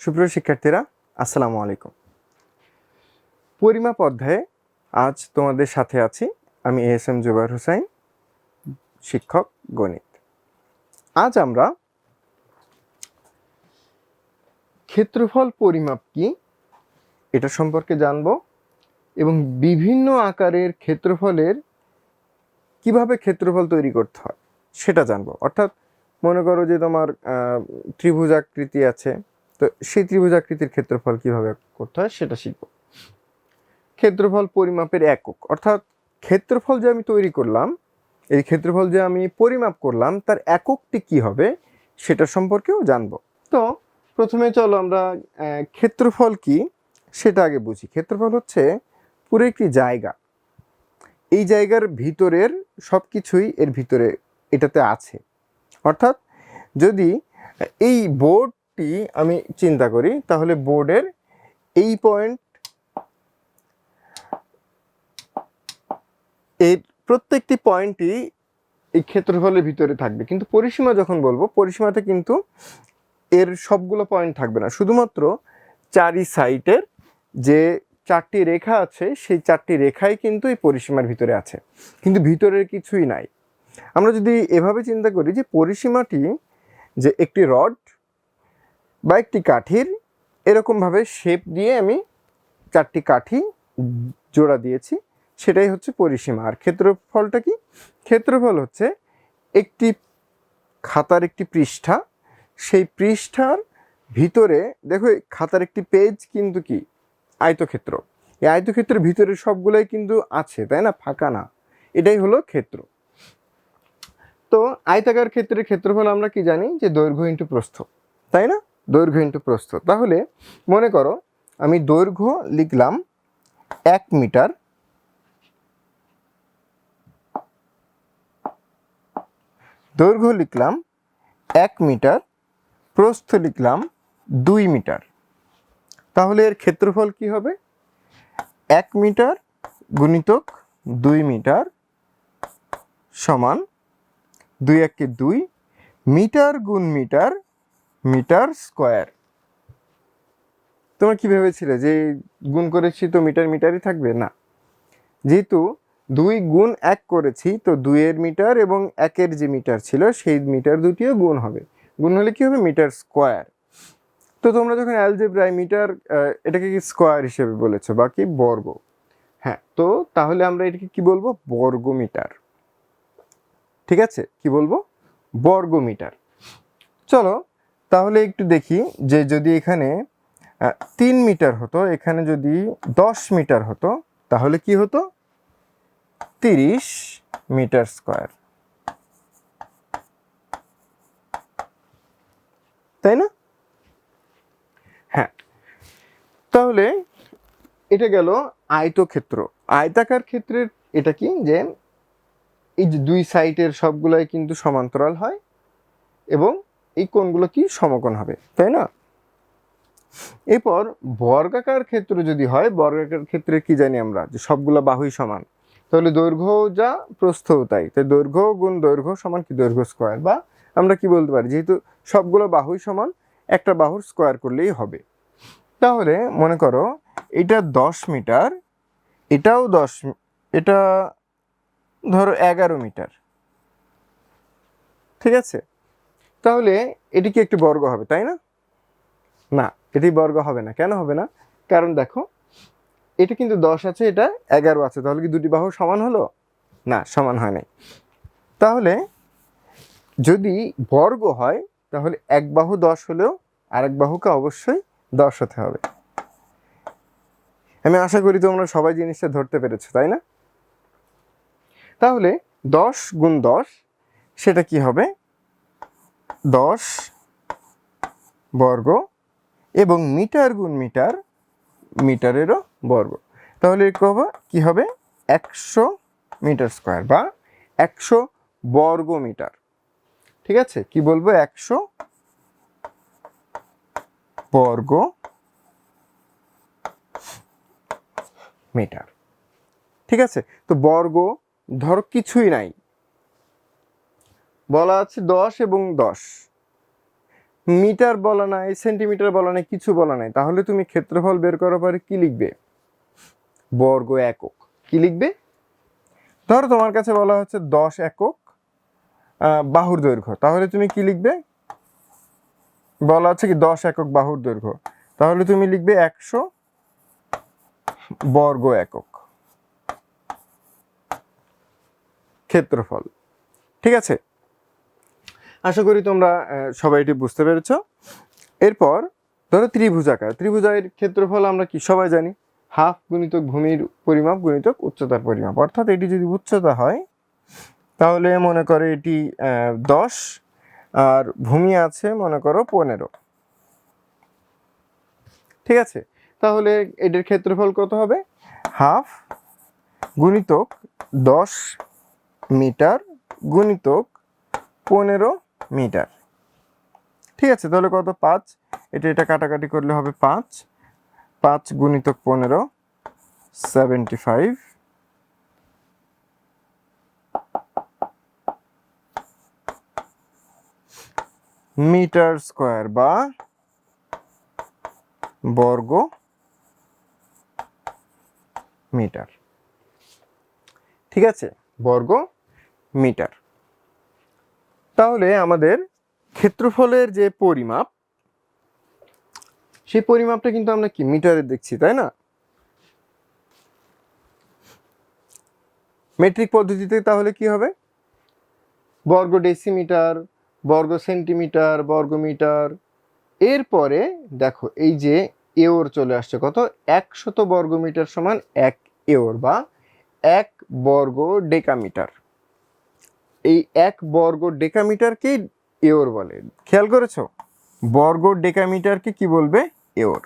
সুপ্রিয় শিক্ষার্থীরা আসসালামু আলাইকুম। পরিমাপ অধ্যায়ে আজ তোমাদের সাথে আছি আমি এস এম জুবাইর হুসাইন শিক্ষক গণিত। আজ আমরা ক্ষেত্রফল পরিমাপ কি এটা সম্পর্কে জানব এবং বিভিন্ন আকারের ক্ষেত্রফলের কীভাবে ক্ষেত্রফল তৈরি করতে হয় সেটা জানব। অর্থাৎ মনে করো যে তোমার আহ, ত্রিভুজাকৃতি আছে তো সেই ত্রিভুজ আকৃতির ক্ষেত্রফল কীভাবে করতে হয় সেটা শিখব। ক্ষেত্রফল পরিমাপের একক, অর্থাৎ ক্ষেত্রফল যে আমি তৈরি করলাম, এই ক্ষেত্রফল যে আমি পরিমাপ করলাম, তার এককটি কি হবে সেটা সম্পর্কেও জানব। তো প্রথমে চলো আমরা ক্ষেত্রফল কি সেটা আগে বুঝি। ক্ষেত্রফল হচ্ছে পুরো একটি জায়গা। এই জায়গার ভিতরের সব কিছুই এর ভিতরে এটাতে আছে। অর্থাৎ যদি এই বোর্ডটি আমি চিন্তা করি, তাহলে বোর্ডের এই পয়েন্ট এর প্রত্যেকটি পয়েন্টই এই ক্ষেত্রফলের ভিতরে থাকবে। কিন্তু পরিসীমা যখন বলব, পরিসীমাতে কিন্তু এর সবগুলো পয়েন্ট থাকবে না। শুধুমাত্র চারি সাইটের যে চারটি রেখা আছে, সেই চারটি রেখাই কিন্তু এই পরিসীমার ভিতরে আছে। কিন্তু ভিতরের কিছুই নাই। আমরা যদি এভাবে চিন্তা করি যে পরিসীমাটি যে একটি রড বা একটি কাঠির। এরকমভাবে শেপ দিয়ে আমি চারটি কাঠি জোড়া দিয়েছি। সেটাই হচ্ছে পরিসীমা। আর ক্ষেত্রফলটা কি? ক্ষেত্রফল হচ্ছে একটি খাতার একটি পৃষ্ঠা। সেই পৃষ্ঠার ভিতরে, দেখো খাতার একটি পেজ কিন্তু কি? আয়তক্ষেত্র। এই আয়তক্ষেত্রের ভিতরে সবগুলোই কিন্তু আছে, তাই না? ফাঁকা না। এটাই হলো ক্ষেত্র। তো আয়তাকার ক্ষেত্রের ক্ষেত্রফল আমরা কি জানি? যে দৈর্ঘ্য ইন্টু প্রস্থ। তাই না? দৈর্ঘ্য ইন্টু প্রস্থ। তাহলে মনে করো আমি দৈর্ঘ্য লিখলাম এক মিটার দৈর্ঘ্য লিখলাম এক মিটার, প্রস্থ লিখলাম দুই মিটার। তাহলে এর ক্ষেত্রফল কি হবে? এক মিটার গুণিতক দুই মিটার সমান দুই একে দুই মিটার গুণ মিটার মিটার স্কোয়ার। তোমরা কি ভেবেছিলে যে গুণ করেছি তো মিটার মিটারই থাকবে? না। যেহেতু দুই গুণ এক করেছি, তো দুইয়ের মিটার এবং একের যে মিটার ছিল, সেই মিটার দুটিও গুণ হবে। গুণ হলে কী হবে? Metre square. তো তোমরা যখন অ্যালজেব্রায় মিটার এটাকে কি স্কোয়ার হিসেবে বলেছ বা কি? বর্গ। হ্যাঁ তো তাহলে আমরা এটাকে কি বলব? বর্গ মিটার। ঠিক আছে? কি বলব? বর্গ মিটার। চলো তাহলে একটু দেখি যে যদি এখানে তিন মিটার হতো, এখানে যদি দশ মিটার হতো, তাহলে কি হতো? তিরিশ মিটার স্কোয়ার। তাই না? হ্যাঁ। তাহলে এটা গেল আয়তক্ষেত্র। আয়তাকার ক্ষেত্রের এটা কি? যে এই যে দুই সাইডের সবগুলাই কিন্তু সমান্তরাল হয় এবং এই কোণগুলো কি সমকোণ হবে, তাই না? এরপর বর্গাকার ক্ষেত্র যদি হয়, বর্গাকার ক্ষেত্রে কি জানি আমরা, যে সবগুলো বাহুই সমান, তাহলে দৈর্ঘ্য যা প্রস্থও তাই তাই দৈর্ঘ্য গুণ দৈর্ঘ্য সমান কি দৈর্ঘ্য স্কোয়ার? বা আমরা কি বলতে পারি, যেহেতু সবগুলো বাহুই সমান, একটা বাহুর স্কোয়ার করলেই হবে। তাহলে মনে করো, এটা দশ মিটার, এটাও দশ, এটা ধরো এগারো মিটার, ঠিক আছে? তাহলে এটি কি একটি বর্গ হবে, তাই না? না, এটি বর্গ হবে না। কেন হবে না? কারণ দেখো, এটা কিন্তু দশ আছে, এটা এগারো আছে। তাহলে কি দুটি বাহু সমান হলো? না, সমান হয় নাই। তাহলে যদি বর্গ হয়, তাহলে এক বাহু দশ হলেও আরেক বাহুকে অবশ্যই দশ হতে হবে। আমি আশা করি তোমরা সবাই জিনিসটা ধরতে পেরেছ, তাই না? তাহলে দশ গুণ দশ, সেটা কি হবে? দশ বর্গ এবং মিটার গুণ মিটার, মিটারেরও বর্গ। তাহলে কি হবে? একশো মিটার স্কোয়ার বা একশো বর্গ মিটার। ঠিক আছে? কি বলব? একশো বর্গ মিটার। ঠিক আছে? তো বর্গ ধরো কিছুই নাই। বলা আছে দশ এবং দশ। মিটার বলা নাই, সেন্টিমিটার বলা নাই, কিছু বলা নাই। তাহলে তুমি ক্ষেত্রফল বের করার পরে কি লিখবে? বর্গ একক। কি লিখবে? ধরো তোমার কাছে বলা হচ্ছে দশ একক বাহুর দৈর্ঘ্য। তাহলে তুমি কি লিখবে? বলা হচ্ছে কি দশ একক বাহুর দৈর্ঘ্য। তাহলে তুমি লিখবে একশো বর্গ একক। ক্ষেত্রফল। ঠিক আছে? আশা করি তোমরা সবাই এটি বুঝতে পেরেছ। এরপর ধরো ত্রিভুজাকার ত্রিভুজায়ের ক্ষেত্রফল আমরা কি সবাই জানি? হাফ গুণিতক ভূমির পরিমাপ গুণিতক উচ্চতার পরিমাপ। অর্থাৎ এটি যদি উচ্চতা হয়, তাহলে মনে করো এটি দশ, আর ভূমি আছে মনে করো পনেরো। ঠিক আছে? তাহলে এটির ক্ষেত্রফল কত হবে? হাফ গুণিতক দশ মিটার গুণিতক পনেরো মিটার। ঠিক আছে, তাহলে কত? পাঁচ। এটা এটা কাটাকাটি করলে হবে পাঁচ। পাঁচ গুণিতক পনেরো সেভেন্টি ফাইভ মিটার স্কোয়ার বা বর্গ মিটার। ঠিক আছে? বর্গ মিটার। তাহলে আমাদের ক্ষেত্রফলের যে পরিমাপ, সেই পরিমাপটা কিন্তু আমরা কি? মিটারে দেখছি, তাই না? মেট্রিক পদ্ধতিতে তাহলে কি হবে? বর্গ ডেসিমিটার, বর্গ সেন্টিমিটার, বর্গ মিটার। এরপরে দেখো, এই যে এওর চলে আসছে কত? একশত বর্গ মিটার সমান এক এওর বা এক বর্গ ডেকামিটার। এই এক বর্গ ডেকামিটারকেই এওর বলে। খেয়াল করেছ? বর্গ ডেকামিটারকে কি বলবে? এওর।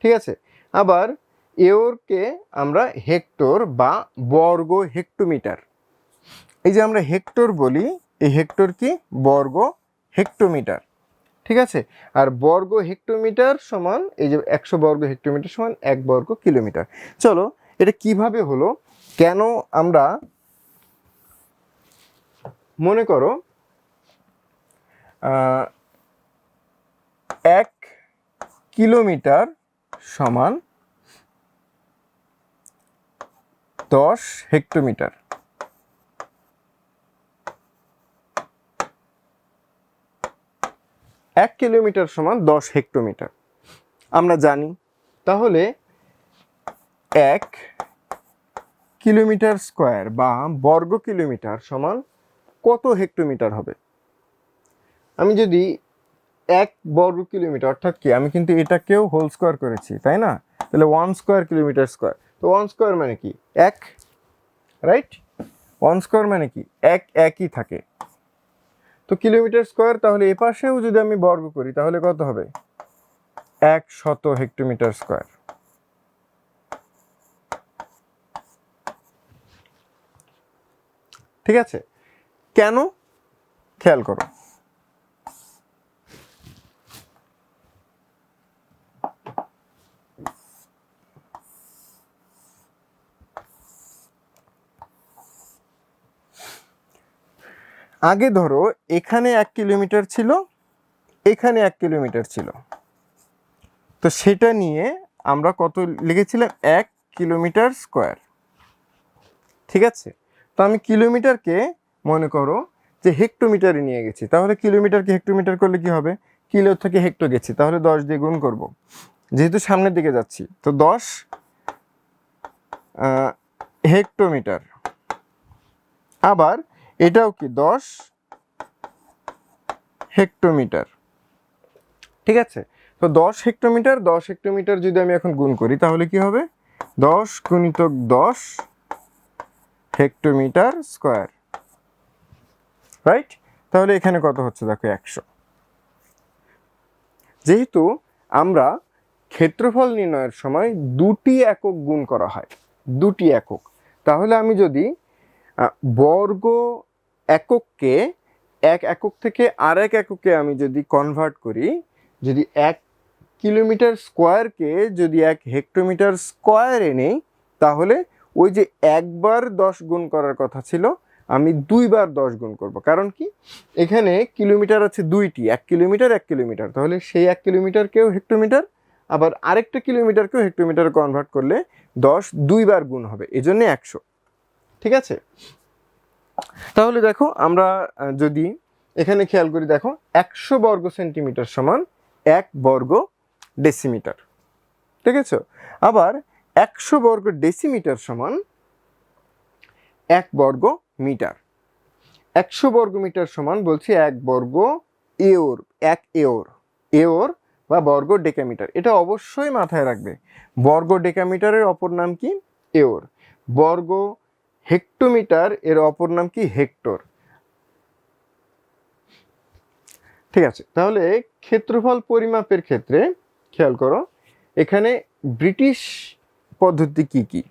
ঠিক আছে? আবার এওরকে আমরা হেক্টর বা বর্গ হেক্টোমিটার। এই যে আমরা হেক্টর বলি, এই হেক্টর কি? বর্গ হেক্টোমিটার। ঠিক আছে? আর বর্গ হেক্টোমিটার সমান, এই যে একশো বর্গ হেক্টোমিটার সমান এক বর্গ কিলোমিটার। চলো, এটা কীভাবে হলো? কেন আমরা মনে করো এক কিলোমিটার সমান দশ হেক্টোমিটার। এক কিলোমিটার সমান দশ হেক্টোমিটার। আমরা জানি, তাহলে এক কিলোমিটার স্কোয়ার বা বর্গ কিলোমিটার সমান কত হেক্টোমিটার হবে? আমি যদি এক বর্গ কিলোমিটার, অর্থাৎ কি? আমি কিন্তু এটাকেও হোল স্কোয়ার করেছি, তাই না? তাহলে ওয়ান স্কোয়ার কিলোমিটার স্কোয়ার তো ওয়ান স্কোয়ার মানে কি? এক রাইট ওয়ান স্কোয়ার মানে কি? এক একই থাকে। তো কিলোমিটার স্কোয়ার তাহলে এ পাশেও যদি আমি বর্গ করি, তাহলে কত হবে? এক শত হেক্টোমিটার স্কোয়ার ঠিক আছে? কেন? খেয়াল করো। আগে ধরো, এখানে এক কিলোমিটার ছিল, এখানে এক কিলোমিটার ছিল। তো সেটা নিয়ে আমরা কত লিখেছিলাম? এক কিলোমিটার স্কোয়ার। ঠিক আছে? তো আমি কিলোমিটারকে মনে করো যে হেক্টোমিটারে নিয়ে গেছি। তাহলে কিলোমিটারকে হেক্টোমিটার করলে কি হবে? কিলো থেকে হেক্টো গেছি, তাহলে দশ দিয়ে গুণ করব। যেহেতু সামনের দিকে যাচ্ছি, তো দশ হেক্টোমিটার। আবার এটাও কি? দশ হেক্টোমিটার। ঠিক আছে? তো দশ হেক্টোমিটার দশ হেক্টোমিটার যদি আমি এখন গুণ করি, তাহলে কি হবে? দশ গুণিতক দশ হেক্টোমিটার স্কোয়ার। রাইট তাহলে এখানে কত হচ্ছে? দেখো একশো। যেহেতু আমরা ক্ষেত্রফল নির্ণয়ের সময় দুটি একক গুণ করা হয়, দুটি একক। তাহলে আমি যদি বর্গ একককে এক একক থেকে আরেক এককে আমি যদি কনভার্ট করি, যদি এক কিলোমিটার স্কোয়ারকে যদি এক হেক্টোমিটার স্কোয়ারে নেই তাহলে ওই যে একবার দশ গুণ করার কথা ছিল আমি দুইবার দশ গুণ করব। কারণ কি? এখানে কিলোমিটার আছে দুইটি, এক কিলোমিটার এক কিলোমিটার। তাহলে সেই এক কিলোমিটারকেও হেক্টোমিটার, আবার আরেকটা কিলোমিটারকেও হেক্টোমিটারে কনভার্ট করলে দশ দুইবার গুণ হবে এই জন্যে একশো। ঠিক আছে? তাহলে দেখো, আমরা যদি এখানে খেয়াল করি, দেখো, একশো বর্গ সেন্টিমিটার সমান এক বর্গ ডেসিমিটার। ঠিক আছে? আবার একশো বর্গ ডেসিমিটার সমান এক বর্গ মিটার। একশো বর্গ মিটার সমান বলছি এক বর্গ এওর, এক এওর। এওর বা বর্গ ডেকামিটার, এটা অবশ্যই মাথায় রাখবে। বর্গ ডেকামিটারের অপর নাম কি? এওর। বর্গ হেক্টোমিটার এর অপর নাম কি? হেক্টর। ঠিক আছে, তাহলে ক্ষেত্রফল পরিমাপের ক্ষেত্রে খেয়াল করো, এখানে ব্রিটিশ পদ্ধতি কি কি?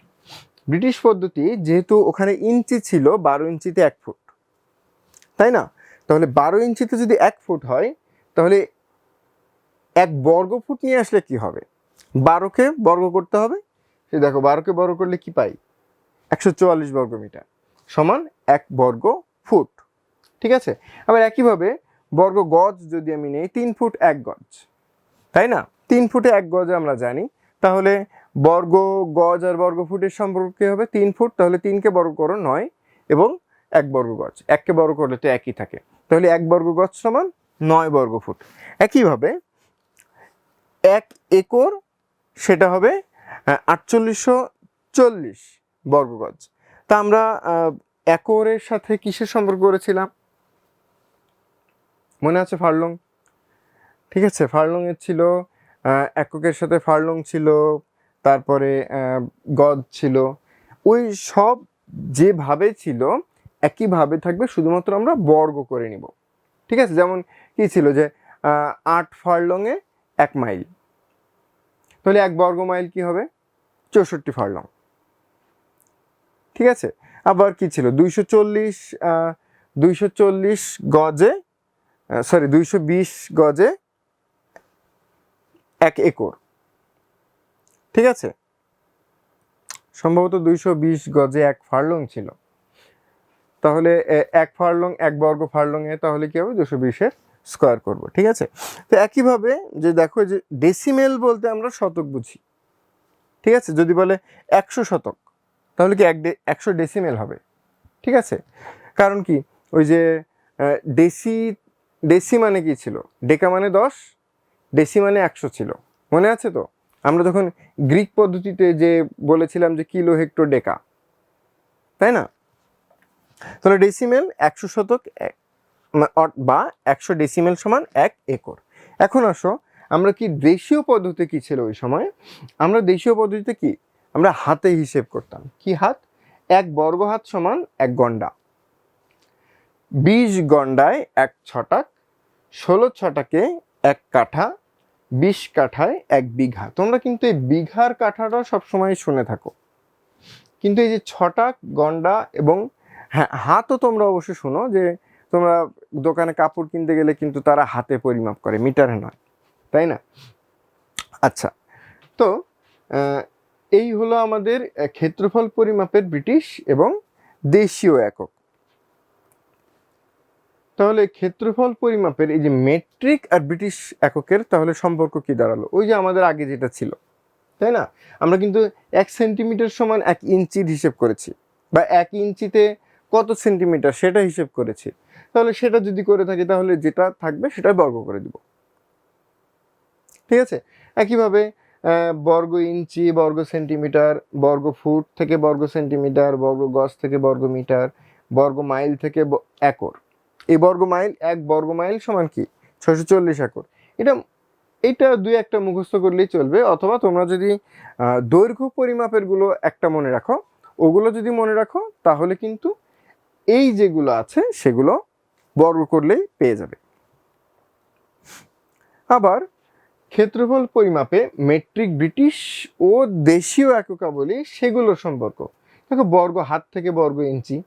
ব্রিটিশ পদ্ধতি যেহেতু ওখানে ইঞ্চি ছিল বারো ইঞ্চিতে এক ফুট, তাই না? তাহলে বারো ইঞ্চিতে যদি এক ফুট হয়, তাহলে এক বর্গ ফুট নিয়ে আসলে কি হবে? বারোকে বর্গ করতে হবে। সে দেখো, বারোকে বর্গ করলে কি পাই? একশো চুয়াল্লিশ বর্গ মিটার সমান এক বর্গ ফুট, ঠিক আছে? আবার একইভাবে বর্গ গজ যদি আমি নেই, তিন ফুট এক গজ, তাই না? তিন ফুটে এক গজ আমরা জানি, তাহলে বর্গ গজ আর বর্গ ফুটের সম্পর্ক হবে? তিন ফুট, তাহলে তিনকে বর্গ করো নয় এবং এক বর্গ গজ। এককে বর্গ করলে তো একই থাকে। তাহলে এক বর্গ গজ সমান নয় বর্গ ফুট। একইভাবে এক একর, সেটা হবে আটচল্লিশশো চল্লিশ বর্গ গজ। তা আমরা একরের সাথে কিসের সম্পর্ক করেছিলাম? মনে আছে ফার্লং? ঠিক আছে ফার্লং এর ছিল এককের সাথে ফার্লং ছিল তারপরে গজ ছিল। ওই সব যেভাবে ছিল, একইভাবে থাকবে, শুধুমাত্র আমরা বর্গ করে নিব। ঠিক আছে? যেমন কি ছিল যে আট ফার্লংয়ে এক মাইল। তাহলে এক বর্গ মাইল কি হবে? চৌষট্টি ফার্লং। ঠিক আছে? আবার কি ছিল? দুইশো চল্লিশ দুইশো চল্লিশ গজে সরি দুইশো বিশ গজে এক একর। ঠিক আছে? সম্ভবত দুইশো বিশ গজে এক ফার্লং ছিল। তাহলে এক ফার্লং, এক বর্গ ফার্লং এ তাহলে কি হবে? দুশো বিশের স্কোয়ার করব, ঠিক আছে? তো একইভাবে যে দেখো, যে ডেসিমেল বলতে আমরা শতক বুঝি। ঠিক আছে? যদি বলে একশো শতক, তাহলে কি এক একশো ডেসিমেল হবে। ঠিক আছে? কারণ কি? ওই যে ডেসি ডেসি মানে কি ছিল? ডেকা মানে দশ ডেসি মানে একশো ছিল। মনে আছে তো? আমরা যখন গ্রিক পদ্ধতিতে যে বলেছিলাম যে কিলো হেক্টর ডেকা তাই না? তাহলে ডেসিমেল একশো শতক বা একশো ডেসিমেল সমান এক একর। এখন আসো, আমরা কি দেশীয় পদ্ধতি কি ছিল ওই সময়? আমরা দেশীয় পদ্ধতিতে কি? আমরা হাতে হিসেব করতাম। কি হাত? এক বর্গ হাত সমান এক গন্ডা। বিশ গন্ডায় এক ছটাক, ষোলো ছটাকে এক কাঠা বিশ কাঠায় এক বিঘা। তোমরা কিন্তু এই বিঘার কাঠাটা সবসময় শুনে থাকো। কিন্তু এই যে ছটা গন্ডা এবং হ্যাঁ হাতও তোমরা অবশ্যই শোনো যে তোমরা দোকানে কাপড় কিনতে গেলে কিন্তু তারা হাতে পরিমাপ করে, মিটারে নয়, তাই না? আচ্ছা তো এই হলো আমাদের ক্ষেত্রফল পরিমাপের ব্রিটিশ এবং দেশীয় একক। তাহলে ক্ষেত্রফল পরিমাপের এই যে মেট্রিক আর ব্রিটিশ এককের তাহলে সম্পর্ক কি দাঁড়াল? ওই যে আমাদের আগে যেটা ছিল, তাই না? আমরা কিন্তু এক সেন্টিমিটার সমান এক ইঞ্চির হিসেব করেছি বা এক ইঞ্চিতে কত সেন্টিমিটার সেটা হিসেব করেছি। তাহলে সেটা যদি করে থাকি তাহলে যেটা থাকবে সেটা বর্গ করে দিব। ঠিক আছে? একইভাবে বর্গ ইঞ্চি, বর্গ সেন্টিমিটার বর্গ ফুট থেকে বর্গ সেন্টিমিটার বর্গ গজ থেকে বর্গ মিটার, বর্গ মাইল থেকে একর। এই বর্গ মাইল এক বর্গ মাইল সমান কি? ছশো চল্লিশ একর। এটা এটা দুই একটা মুখস্থ করলেই চলবে, অথবা তোমরা যদি দৈর্ঘ্য পরিমাপেরগুলো একটা মনে রাখো, ওগুলো যদি মনে রাখো, তাহলে কিন্তু এই যেগুলো আছে, সেগুলো বর্গ করলেই পেয়ে যাবে। আবার, ক্ষেত্রফল পরিমাপে মেট্রিক ব্রিটিশ ও দেশীয় এককাবলী সেগুলোর সম্পর্ক। দেখো, বর্গ হাত থেকে বর্গ ইঞ্চি।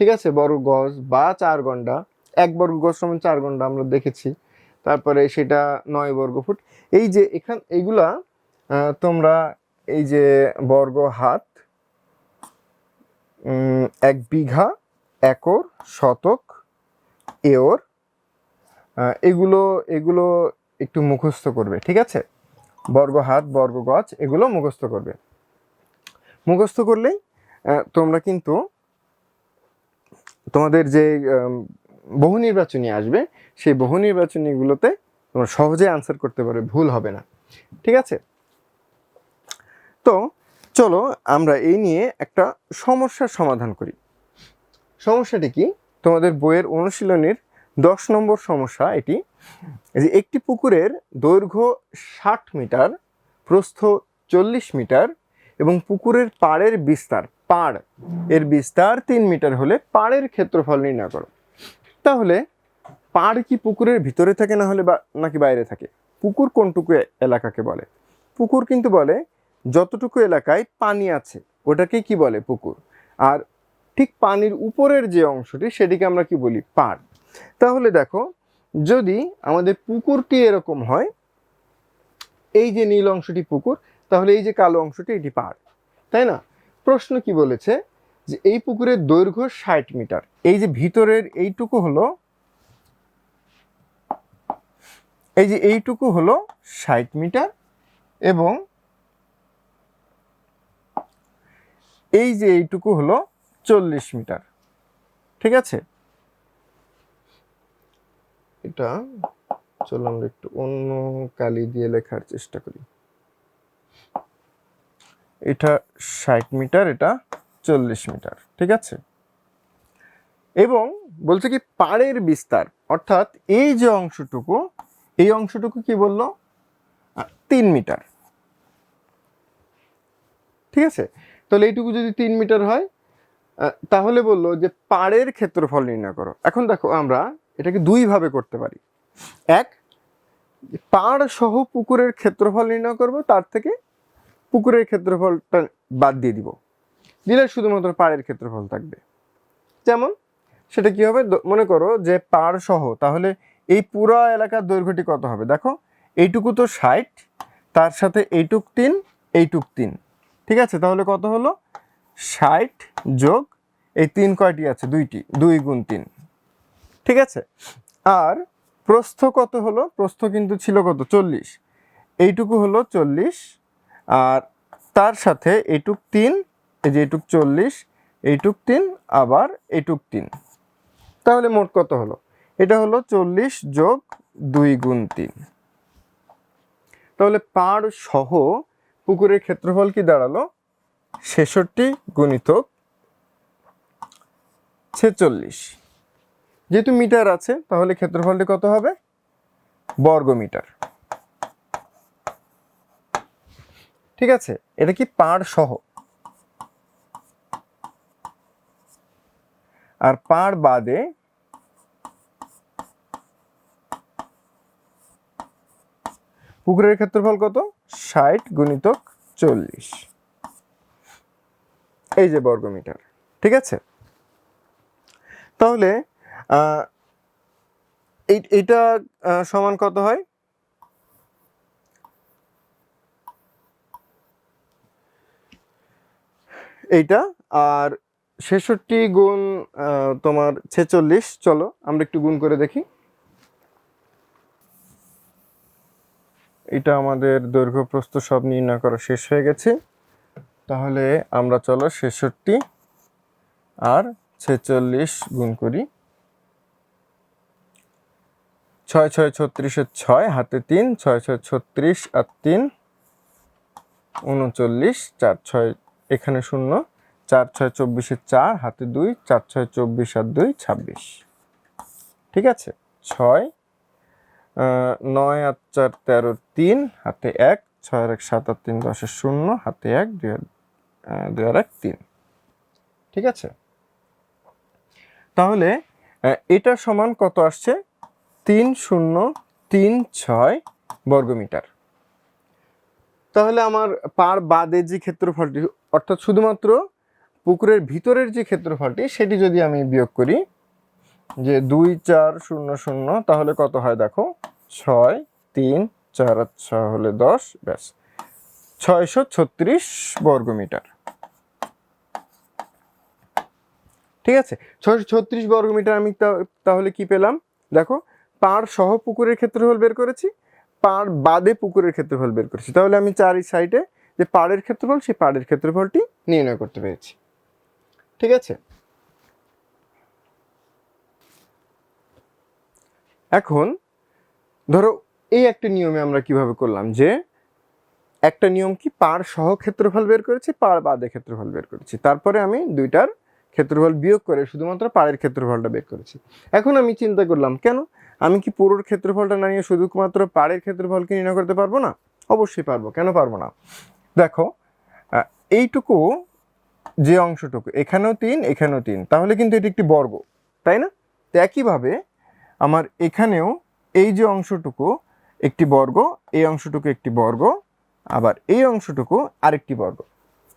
ঠিক আছে? বর্গ গজ বা চার ঘণ্টা। এক বর্গ গজ সমান চার ঘণ্টা আমরা দেখেছি। তারপরে সেটা নয় বর্গ ফুট। এই যে এখান, এইগুলা তোমরা এই যে বর্গ হাত এক বিঘা, একর, শতক, এওর এগুলো এগুলো একটু মুখস্থ করবে, ঠিক আছে? বর্গ হাত, বর্গ গজ, এগুলো মুখস্থ করবে। মুখস্থ করলেই তোমরা কিন্তু তোমাদের যে বহু নির্বাচনী আসবে, সেই বহু নির্বাচনীগুলোতে তোমরা সহজে আনসার করতে পারবে, ভুল হবে না। ঠিক আছে? তো চলো আমরা এই নিয়ে একটা সমস্যার সমাধান করি। সমস্যাটি কি? তোমাদের বইয়ের অনুশীলনীর দশ নম্বর সমস্যা এটি। যে একটি পুকুরের দৈর্ঘ্য ষাট মিটার, প্রস্থ চল্লিশ মিটার এবং পুকুরের পাড়ের বিস্তার, পাড়। এর বিস্তার তিন মিটার হলে পাড়ের ক্ষেত্রফল নির্ণয় করো। তাহলে পাড় কি পুকুরের ভিতরে থাকে না হলে বা, নাকি বাইরে থাকে? পুকুর কোনটুকু এলাকাকে বলে? পুকুর কিন্তু বলে যতটুকু এলাকায় পানি আছে ওটাকে কি বলে পুকুর। আর ঠিক পানির উপরের যে অংশটি, সেটিকে আমরা কি বলি পাড়। তাহলে দেখো, যদি আমাদের পুকুরটি এরকম হয়, এই যে নীল অংশটি পুকুর তাহলে এই যে কালো অংশটি এটি পাড় তাই না? প্রশ্ন কি বলেছে যে এই পুকুরের দৈর্ঘ্য ষাট মিটার। এই যে ভিতরের এইটুকু হলো, এই যে এইটুকু হলো ষাট মিটার এবং এই যে এইটুকু হলো চল্লিশ মিটার, ঠিক আছে? এটা চলো আমরা একটু অন্য কালি দিয়ে লেখার চেষ্টা করি। এটা ষাট মিটার, এটা চল্লিশ মিটার, ঠিক আছে? এবং বলছে কি, পাড়ের বিস্তার, অর্থাৎ এই যে অংশটুকু, এই অংশটুকু কি বলল? তিন মিটার। ঠিক আছে? তাহলে এইটুকু যদি তিন মিটার হয় তাহলে বলল যে পাড়ের ক্ষেত্রফল নির্ণয় করো। এখন দেখো আমরা এটাকে দুই ভাবে করতে পারি। এক, পাড় সহ পুকুরের ক্ষেত্রফল নির্ণয় করব, তার থেকে পুকুরের ক্ষেত্রফলটা বাদ দিয়ে দিব। দিলে শুধুমাত্র পাড়ের ক্ষেত্রফল থাকবে। যেমন, সেটা কি হবে? মনে করো যে পাড় সহ, তাহলে এই পুরো এলাকার দৈর্ঘ্যটি কত হবে? দেখো, এইটুকু তো ষাট, তার সাথে এইটুক তিন এইটুক তিন। ঠিক আছে? তাহলে কত হলো? ষাট যোগ, এই তিন কয়টি আছে? দুইটি, দুই গুণ তিন। ঠিক আছে? আর প্রস্থ কত হলো? প্রস্থ কিন্তু ছিল কত? চল্লিশ। এইটুকু হলো চল্লিশ আর তার সাথে এটুক তিন, এই যে এটুক চল্লিশ এইটুক তিন, আবার এটুক তিন। তাহলে মোট কত হলো? এটা হলো চল্লিশ যোগ দুই গুণ তিন। তাহলে পাড় সহ পুকুরের ক্ষেত্রফল কি দাঁড়াল? ছেষট্টি গুণিতক ছেচল্লিশ। যেহেতু মিটার আছে, তাহলে ক্ষেত্রফলটি কত হবে? বর্গ মিটার ঠিক আছে? এটা কি পাড় সহ? আর পাড় বাদে পুকুরের ক্ষেত্রফল কত? ষাট গুণিতক চল্লিশ। এই যে বর্গ মিটার ঠিক আছে? তাহলে এই এইটা সমান কত হয়? এইটা, আর ছেষট্টি গুণ তোমার ছেচল্লিশ, চলো আমরা একটু গুণ করে দেখি। এটা আমাদের দৈর্ঘ্য, প্রস্থ সব নির্ণয় করা শেষ হয়ে গেছে। তাহলে আমরা চলো ছেষট্টি আর ছেচল্লিশ গুণ করি। ছয় ছয় ছত্রিশের ছয়, হাতে তিন, ছয় ছয়, ছত্রিশ আর তিন, উনচল্লিশ, চার, ছয় এখানে শূন্য, চার ছয় চব্বিশে চার, হাতে দুই, চার ছয় চব্বিশ আর দুই, ছাব্বিশ। ঠিক আছে? ছয় নয় আর চার তেরো তিন, হাতে এক, ছয় আর এক সাত আর তিন দশের শূন্য, হাতে এক, দুই দুই আর এক তিন। ঠিক আছে? তাহলে এটা সমান কত আসছে? তিন শূন্য, তিন ছয় বর্গমিটার। তাহলে আমার পার বাদে যে ক্ষেত্রফলটি, অর্থাৎ শুধুমাত্র পুকুরের ভিতরের যে ক্ষেত্রফলটি, সেটি যদি আমি বিয়োগ করি, যে দুই চার শূন্য শূন্য, তাহলে কত হয় দেখো? ছয়, তিন, চার আর ছয় হলে দশ, ব্যাস। ছয়শো ছত্রিশ বর্গমিটার ঠিক আছে? ছয়শো ছত্রিশ বর্গমিটার আমি তাহলে কি পেলাম? দেখো পাড় সহ পুকুরের ক্ষেত্রফল বের করেছি পাড় বাদে পুকুরের ক্ষেত্রফল বের করেছি। তাহলে আমি চারি সাইডে যে পাড়ের ক্ষেত্রফল, সেই পাড়ের ক্ষেত্রফলটি নির্ণয় করতে পেরেছি। ঠিক আছে? এখন ধরো এই একটা নিয়মে আমরা কীভাবে করলাম যে, একটা নিয়ম কি পাড় সহ ক্ষেত্রফল বের করেছি, পাড় বাদে ক্ষেত্রফল বের করেছি। তারপরে আমি দুইটার ক্ষেত্রফল বিয়োগ করে শুধুমাত্র পাড়ের ক্ষেত্রফলটা বের করেছি। এখন আমি চিন্তা করলাম, কেন? আমি কি পুরোর ক্ষেত্রফলটা না নিয়ে শুধুমাত্র পাড়ের ক্ষেত্রফলকে নির্ণয় করতে পারব না? অবশ্যই পারব। কেন পারব না? দেখো এইটুকু যে অংশটুকু, এখানেও তিন এখানেও তিন, তাহলে কিন্তু এটি একটি বর্গ, তাই না? তো একইভাবে আমার এখানেও এই যে অংশটুকু একটি বর্গ, এই অংশটুকু একটি বর্গ, আবার এই অংশটুকু আরেকটি বর্গ,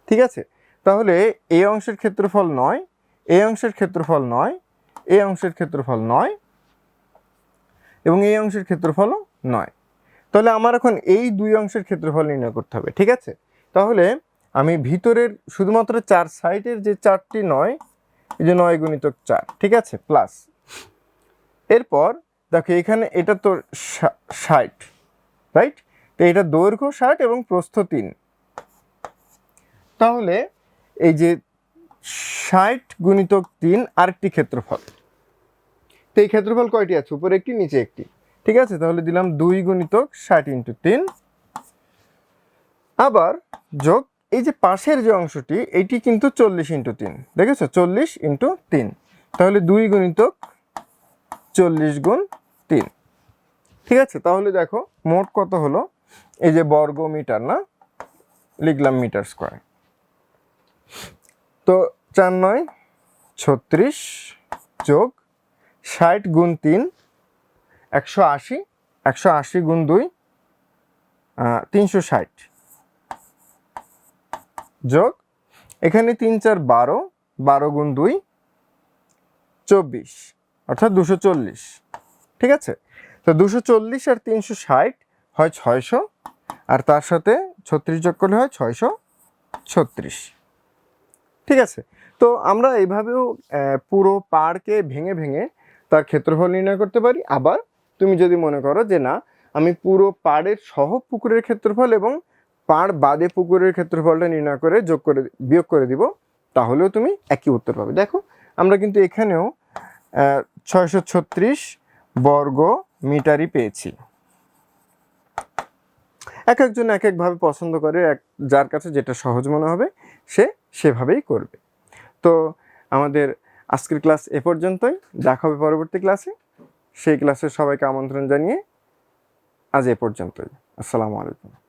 ঠিক আছে? তাহলে এই অংশের ক্ষেত্রফল নয়, এই অংশের ক্ষেত্রফল নয়, এই অংশের ক্ষেত্রফল নয় এবং এই অংশের ক্ষেত্রফলও নয়। তাহলে আমার এখন এই দুই অংশের ক্ষেত্রফল নির্ণয় করতে হবে, ঠিক আছে? তাহলে আমি ভিতরের শুধুমাত্র চার সাইডের যে চারটি নয়, এই যে নয় গুণিতক চার, ঠিক আছে? প্লাস এরপর দেখো এখানে এটা তো ষাট, রাইট? তো এটা দৈর্ঘ্য ষাট এবং প্রস্থ তিন। তাহলে এই যে ষাট গুণিতক তিন আরেকটি ক্ষেত্রফল। তো এই ক্ষেত্রফল কয়টি আছে? উপরে একটি, নিচে একটি। ঠিক আছে? তাহলে দিলাম দুই গুণিতক ষাট ইন্টু তিন। আবার যোগ, এই যে পাশের যে অংশটি, এটি কিন্তু চল্লিশ ইন্টু তিন। দেখেছ? চল্লিশ ইন্টু তিন। তাহলে দুই গুণিতক চল্লিশ গুণ তিন। ঠিক আছে? তাহলে দেখো, মোট কত হলো? এই যে বর্গ মিটার, না? লিখলাম মিটার স্কোয়ার। তো চার নয়, ছত্রিশ যোগ ষাট গুণ তিন, একশো আশি একশো আশি গুণ দুই তিনশো ষাট। যোগ, এখানে তিন চার বারো বারো গুণ দুই, চব্বিশ, অর্থাৎ দুশো চল্লিশ। ঠিক আছে? তো দুশো চল্লিশ আর তিনশো ষাট হয় ছয়শো, আর তার সাথে ছত্রিশ যোগ করলে হয় ছয়শো ছত্রিশ। ঠিক আছে? তো আমরা এইভাবেও পুরো পাড়কে ভেঙে ভেঙে তার ক্ষেত্রফল নির্ণয় করতে পারি। আবার তুমি যদি মনে করো যে না, আমি পুরো পাড়ের সহ পুকুরের ক্ষেত্রফল এবং পাড় বাদে পুকুরের ক্ষেত্রফলটা নির্ণয় করে যোগ করে বিয়োগ করে দিব, তাহলেও তুমি একই উত্তর পাবে। দেখো, আমরা কিন্তু এখানেও ছয়শো ছত্রিশ বর্গ মিটারই পেয়েছি। এক একজন এক একভাবে পছন্দ করে, এক, যার কাছে যেটা সহজ মনে হবে, সে সেভাবেই করবে। তো আমাদের আজকের ক্লাস এ পর্যন্তই। দেখা হবে পরবর্তী ক্লাসে। সেই ক্লাসে সবাইকে আমন্ত্রণ জানিয়ে আজ এ পর্যন্তই। আসসালামু আলাইকুম।